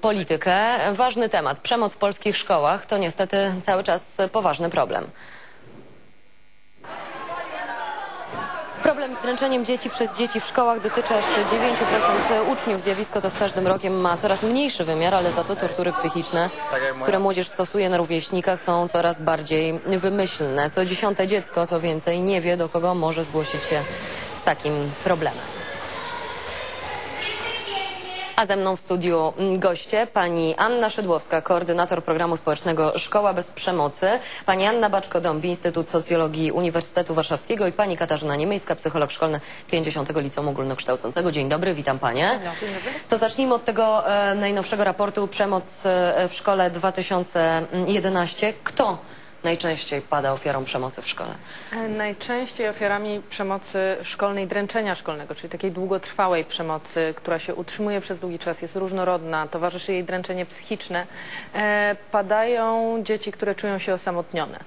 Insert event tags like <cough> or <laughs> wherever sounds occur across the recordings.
Politykę. Ważny temat. Przemoc w polskich szkołach to niestety cały czas poważny problem. Problem z dręczeniem dzieci przez dzieci w szkołach dotyczy aż 9% uczniów. Zjawisko to z każdym rokiem ma coraz mniejszy wymiar, ale za to tortury psychiczne, które młodzież stosuje na rówieśnikach są coraz bardziej wymyślne. Co dziesiąte dziecko, co więcej, nie wie do kogo może zgłosić się z takim problemem. A ze mną w studiu mm, goście pani Anna Szydłowska, koordynator programu społecznego Szkoła bez przemocy, pani Anna Baczko-Dąbi, Instytut Socjologii Uniwersytetu Warszawskiego i pani Katarzyna Niemyjska, psycholog szkolny 50. Liceum Ogólnokształcącego. Dzień dobry, witam panie. To zacznijmy od tego e, najnowszego raportu Przemoc e, w szkole 2011. Kto najczęściej pada ofiarą przemocy w szkole? E, Najczęściej ofiarami przemocy szkolnej, dręczenia szkolnego, czyli takiej długotrwałej przemocy, która się utrzymuje przez długi czas, jest różnorodna, towarzyszy jej dręczenie psychiczne, e, padają dzieci, które czują się osamotnione.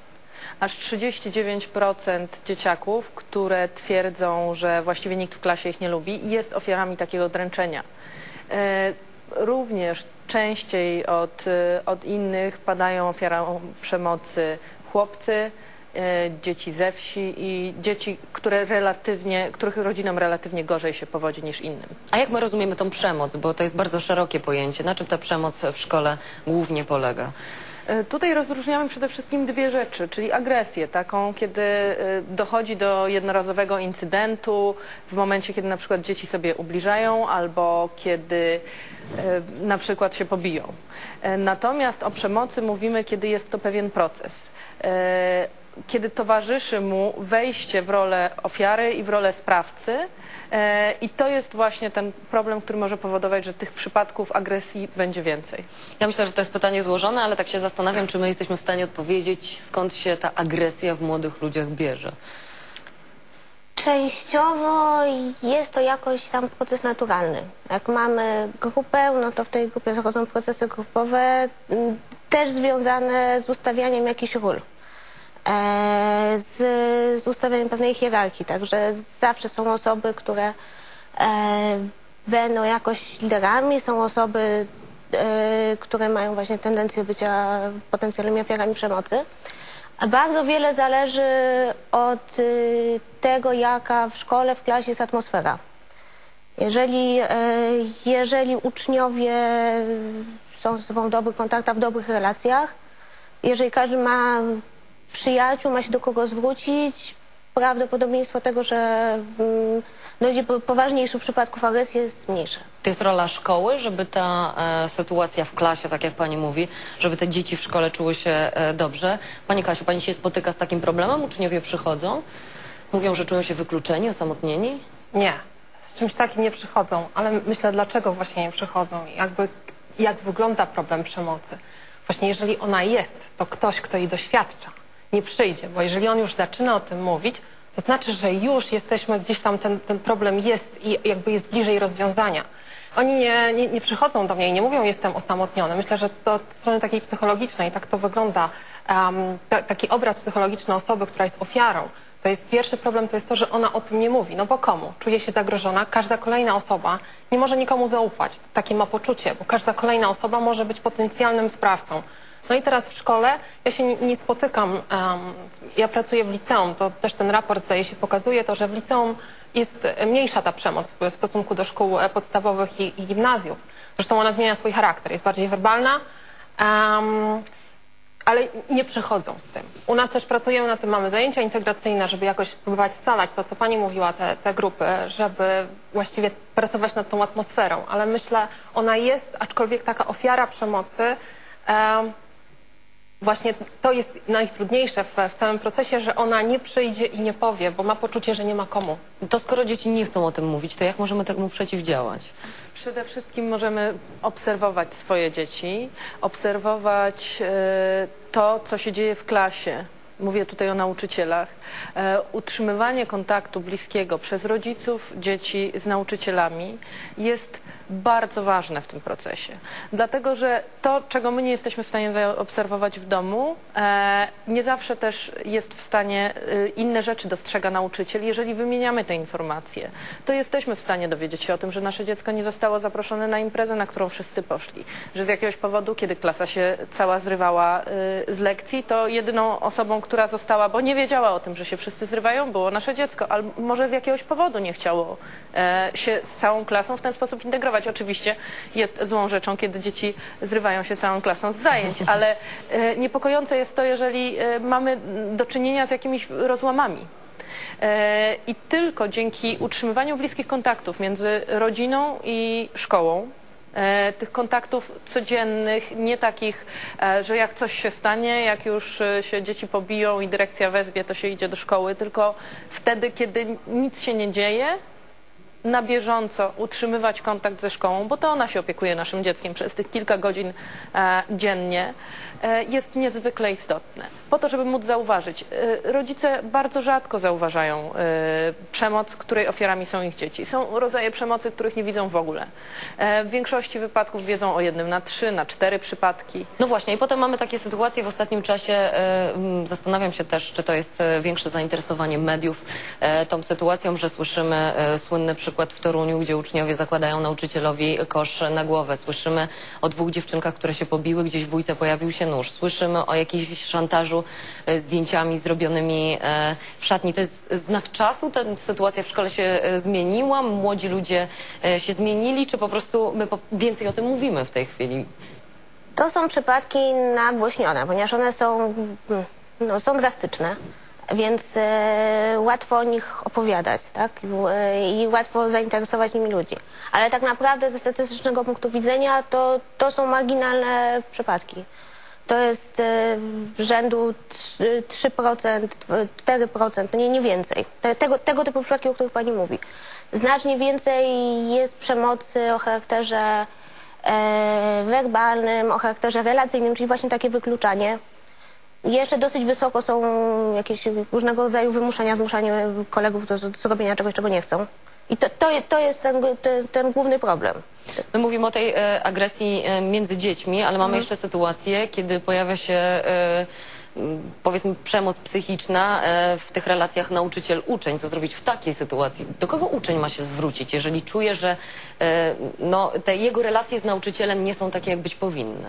Aż 39% dzieciaków, które twierdzą, że właściwie nikt w klasie ich nie lubi, jest ofiarami takiego dręczenia. Również częściej od, e, od innych padają ofiarą przemocy chłopcy, e, dzieci ze wsi i dzieci, które relatywnie, których rodzinom relatywnie gorzej się powodzi niż innym. A jak my rozumiemy tą przemoc? Bo to jest bardzo szerokie pojęcie. Na czym ta przemoc w szkole głównie polega? E, Tutaj rozróżniamy przede wszystkim dwie rzeczy, czyli agresję, taką, kiedy e, dochodzi do jednorazowego incydentu, w momencie, kiedy na przykład dzieci sobie ubliżają albo kiedy e, na przykład się pobiją. Natomiast o przemocy mówimy, kiedy jest to pewien proces. Kiedy towarzyszy mu wejście w rolę ofiary i w rolę sprawcy, e, i to jest właśnie ten problem, który może powodować, że tych przypadków agresji będzie więcej. Ja myślę, że to jest pytanie złożone, ale tak się zastanawiam, czy my jesteśmy w stanie odpowiedzieć, skąd się ta agresja w młodych ludziach bierze. Częściowo jest to jakoś tam proces naturalny. Jak mamy grupę, no to w tej grupie zachodzą procesy grupowe, też związane z ustawianiem jakichś ról, e, z, z ustawianiem pewnej hierarchii. Także zawsze są osoby, które e, będą jakoś liderami, są osoby, e, które mają właśnie tendencję bycia potencjalnymi ofiarami przemocy. A Bardzo wiele zależy od y, tego, jaka w szkole, w klasie jest atmosfera. Jeżeli, e, jeżeli uczniowie są ze sobą w dobrych kontaktach, w dobrych relacjach, jeżeli każdy ma przyjaciół, ma się do kogo zwrócić, prawdopodobieństwo tego, że mm, dojdzie do poważniejszych przypadków agresji jest mniejsze. To jest rola szkoły, żeby ta e, sytuacja w klasie, tak jak pani mówi, żeby te dzieci w szkole czuły się e, dobrze. Pani Kasiu, pani się spotyka z takim problemem? Uczniowie przychodzą, mówią, że czują się wykluczeni, osamotnieni? Nie, z czymś takim nie przychodzą, ale myślę, dlaczego właśnie nie przychodzą i jakby jak wygląda problem przemocy. Właśnie jeżeli ona jest, to ktoś, kto jej doświadcza, nie przyjdzie, bo jeżeli on już zaczyna o tym mówić, to znaczy, że już jesteśmy gdzieś tam, ten, ten problem jest i jakby jest bliżej rozwiązania. Oni nie, nie, nie przychodzą do mnie i nie mówią, jestem osamotniony. Myślę, że to od strony takiej psychologicznej, tak to wygląda. Um, ta, taki obraz psychologiczny osoby, która jest ofiarą, to jest pierwszy problem, to jest to, że ona o tym nie mówi. No bo komu? Czuje się zagrożona. Każda kolejna osoba nie może nikomu zaufać. Takie ma poczucie, bo każda kolejna osoba może być potencjalnym sprawcą. No i teraz w szkole ja się nie, spotykam, ja pracuję w liceum, to też ten raport zdaje się pokazuje to, że w liceum jest mniejsza ta przemoc w stosunku do szkół e, podstawowych i, gimnazjów. Zresztą ona zmienia swój charakter, jest bardziej werbalna, ale nie przychodzą z tym. U nas też pracujemy na tym, mamy zajęcia integracyjne, żeby jakoś próbować scalać to, co pani mówiła, te, te grupy, żeby właściwie pracować nad tą atmosferą, ale myślę, ona jest, aczkolwiek taka ofiara przemocy, em, właśnie to jest najtrudniejsze w, w całym procesie, że ona nie przyjdzie i nie powie, bo ma poczucie, że nie ma komu. To skoro dzieci nie chcą o tym mówić, to jak możemy temu przeciwdziałać? Przede wszystkim możemy obserwować swoje dzieci, obserwować e, to, co się dzieje w klasie. Mówię tutaj o nauczycielach. E, utrzymywanie kontaktu bliskiego przez rodziców dzieci z nauczycielami jest bardzo ważne w tym procesie. Dlatego, że to, czego my nie jesteśmy w stanie zaobserwować w domu, e, nie zawsze też jest w stanie e, inne rzeczy dostrzega nauczyciel. Jeżeli wymieniamy te informacje, to jesteśmy w stanie dowiedzieć się o tym, że nasze dziecko nie zostało zaproszone na imprezę, na którą wszyscy poszli. Że z jakiegoś powodu, kiedy klasa się cała zrywała z lekcji, to jedyną osobą, która została, bo nie wiedziała o tym, że się wszyscy zrywają, było nasze dziecko, ale może z jakiegoś powodu nie chciało e, się z całą klasą w ten sposób integrować. Oczywiście jest złą rzeczą, kiedy dzieci zrywają się całą klasą z zajęć, <laughs> ale e, niepokojące jest to, jeżeli e, mamy do czynienia z jakimiś rozłamami. E, I tylko dzięki utrzymywaniu bliskich kontaktów między rodziną i szkołą, tych kontaktów codziennych, nie takich, e, że jak coś się stanie, jak już e, się dzieci pobiją i dyrekcja wezwie, to się idzie do szkoły, tylko wtedy, kiedy nic się nie dzieje, na bieżąco utrzymywać kontakt ze szkołą, bo to ona się opiekuje naszym dzieckiem przez tych kilka godzin e, dziennie, e, jest niezwykle istotne. Po to, żeby móc zauważyć. E, rodzice bardzo rzadko zauważają e, przemoc, której ofiarami są ich dzieci. Są rodzaje przemocy, których nie widzą w ogóle. E, w większości wypadków wiedzą o jednym na trzy, na cztery przypadki. No właśnie, i potem mamy takie sytuacje w ostatnim czasie. e, Zastanawiam się też, czy to jest większe zainteresowanie mediów tą sytuacją, że słyszymy e, słynny przykład w Toruniu, gdzie uczniowie zakładają nauczycielowi kosz na głowę. Słyszymy o dwóch dziewczynkach, które się pobiły, gdzieś w bójce pojawił się nóż. Słyszymy o jakimś szantażu e, zdjęciami zrobionymi e, w szatni. To jest znak czasu? Ta sytuacja w szkole się e, zmieniła? Młodzi ludzie się zmienili? Czy po prostu my więcej o tym mówimy w tej chwili? To są przypadki nagłośnione, ponieważ one są, mm, no, są drastyczne, więc e, łatwo o nich opowiadać, tak? E, I łatwo zainteresować nimi ludzi. Ale tak naprawdę ze statystycznego punktu widzenia to, to są marginalne przypadki. To jest e, rzędu 3%, 3% 4%, no nie, nie więcej. Te, tego, tego typu przypadki, o których Pani mówi. Znacznie więcej jest przemocy o charakterze e, werbalnym, o charakterze relacyjnym, czyli właśnie takie wykluczanie. Jeszcze dosyć wysoko są jakieś różnego rodzaju wymuszania, zmuszanie kolegów do, zrobienia czegoś, czego nie chcą. I to, to, je- to jest ten, ten, ten główny problem. My mówimy o tej e, agresji e, między dziećmi, ale mamy jeszcze sytuację, kiedy pojawia się e, m, powiedzmy przemoc psychiczna e, w tych relacjach nauczyciel-uczeń. Co zrobić w takiej sytuacji? Do kogo uczeń ma się zwrócić, jeżeli czuje, że e, no, te jego relacje z nauczycielem nie są takie, jak być powinny?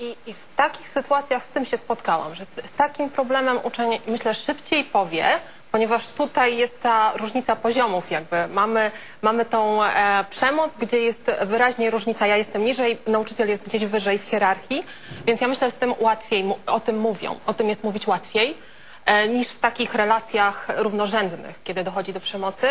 I, I w takich sytuacjach z tym się spotkałam, że z, z takim problemem uczeń, myślę, szybciej powie, ponieważ tutaj jest ta różnica poziomów jakby. Mamy, mamy tą e, przemoc, gdzie jest wyraźnie różnica. Ja jestem niżej, nauczyciel jest gdzieś wyżej w hierarchii, więc ja myślę, że z tym łatwiej o tym mówią. O tym jest mówić łatwiej e, niż w takich relacjach równorzędnych, kiedy dochodzi do przemocy.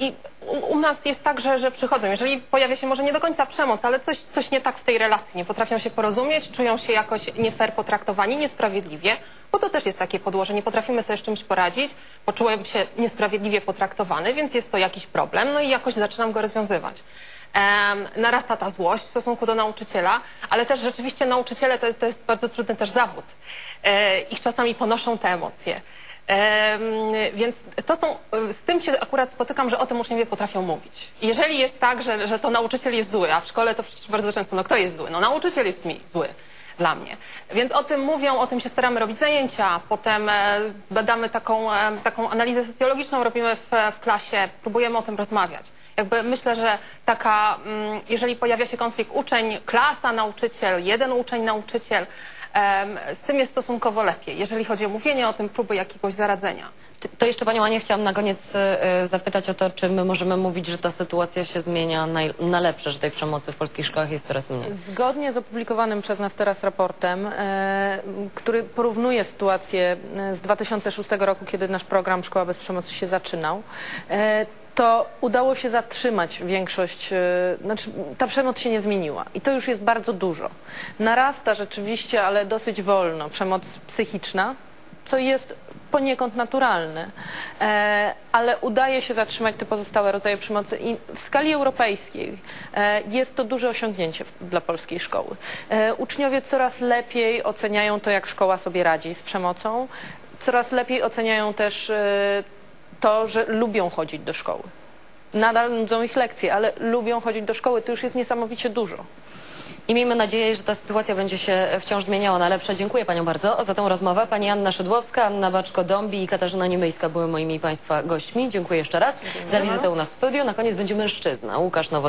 I u, u nas jest tak, że, że przychodzą. Jeżeli pojawia się może nie do końca przemoc, ale coś, coś nie tak w tej relacji, nie potrafią się porozumieć, czują się jakoś nie fair potraktowani, niesprawiedliwie, bo to też jest takie podłoże. Nie potrafimy sobie z czymś poradzić, poczułem się niesprawiedliwie potraktowany, więc jest to jakiś problem, no i jakoś zaczynam go rozwiązywać. Em, narasta ta złość w stosunku do nauczyciela, ale też rzeczywiście nauczyciele to to jest bardzo trudny też zawód. E, ich czasami ponoszą te emocje. Więc to są, z tym się akurat spotykam, że o tym uczniowie potrafią mówić. Jeżeli jest tak, że, że to nauczyciel jest zły, a w szkole to przecież bardzo często, no kto jest zły? No nauczyciel jest mi zły dla mnie. Więc o tym mówią, o tym się staramy robić zajęcia, potem e, badamy taką, e, taką analizę socjologiczną, robimy w, w klasie, próbujemy o tym rozmawiać. Jakby myślę, że taka, mm, jeżeli pojawia się konflikt uczeń, klasa, nauczyciel, jeden uczeń, nauczyciel, z tym jest stosunkowo lepiej, jeżeli chodzi o mówienie o tym, próby jakiegoś zaradzenia. To jeszcze Panią Anię chciałam na koniec e, zapytać o to, czy my możemy mówić, że ta sytuacja się zmienia na, na lepsze, że tej przemocy w polskich szkołach jest coraz mniej. Zgodnie z opublikowanym przez nas teraz raportem, e, który porównuje sytuację e, z 2006 roku, kiedy nasz program Szkoła bez przemocy się zaczynał, e, to udało się zatrzymać większość, e, znaczy ta przemoc się nie zmieniła i to już jest bardzo dużo. Narasta rzeczywiście, ale dosyć wolno przemoc psychiczna, co jest poniekąd naturalne, e, ale udaje się zatrzymać te pozostałe rodzaje przemocy i w skali europejskiej e, jest to duże osiągnięcie dla polskiej szkoły. Uczniowie coraz lepiej oceniają to, jak szkoła sobie radzi z przemocą, coraz lepiej oceniają też to, że lubią chodzić do szkoły. nadal nudzą ich lekcje, ale lubią chodzić do szkoły. To już jest niesamowicie dużo. I miejmy nadzieję, że ta sytuacja będzie się wciąż zmieniała na lepsze. Dziękuję Paniom bardzo za tę rozmowę. Pani Anna Szydłowska, Anna Baczko-Dąbi i Katarzyna Niemyjska były moimi Państwa gośćmi. Dziękuję jeszcze raz za wizytę u nas w studiu. Na koniec będzie mężczyzna, Łukasz Nowo.